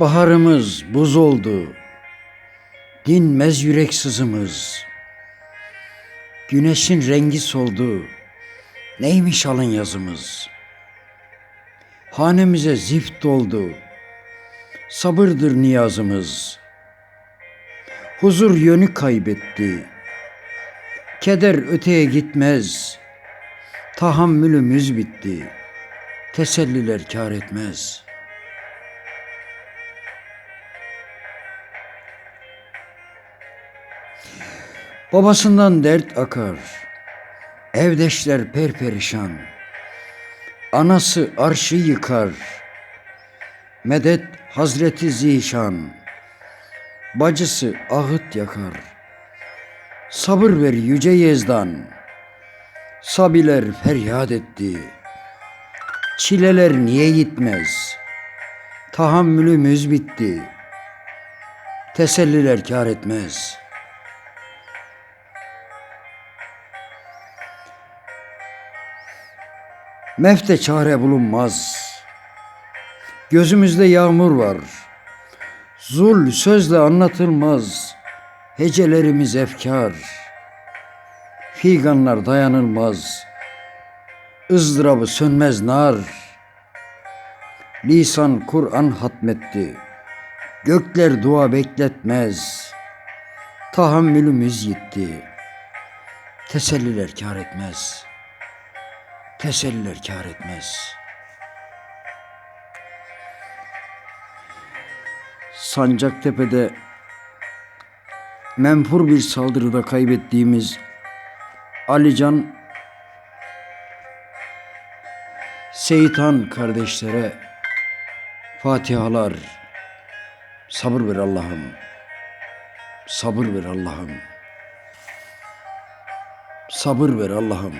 Baharımız buz oldu. Dinmez yürek sızımız. Güneşin rengi soldu. Neymiş alın yazımız? Hanemize zift doldu. Sabırdır niyazımız. Huzur yönü kaybetti. Keder öteye gitmez. Tahammülümüz bitti. Teselliler kâr etmez.'' Babasından dert akar. Evdeşler perperişan. Anası arşı yıkar. Medet Hazreti Zişan. Bacısı ahıt yakar. Sabır ver yüce Yezdan. Sabiler feryat etti. Çileler niye gitmez? Tahammülümüz bitti. Teselliler kâr etmez.'' Mefte çare bulunmaz. Gözümüzde yağmur var. Zul sözle anlatılmaz. Hecelerimiz efkar. Figanlar dayanılmaz. ızdırabı sönmez nar. Lisan Kur'an hatmetti. Gökler dua bekletmez. Tahammülümüz yitti. Teselliler kâr etmez.'' Teselliler kâr etmez. Sancaktepe'de menfur bir saldırıda kaybettiğimiz Alican Seyitan kardeşlere Fatihalar. Sabır ver Allah'ım sabır ver Allah'ım. Sabır ver Allah'ım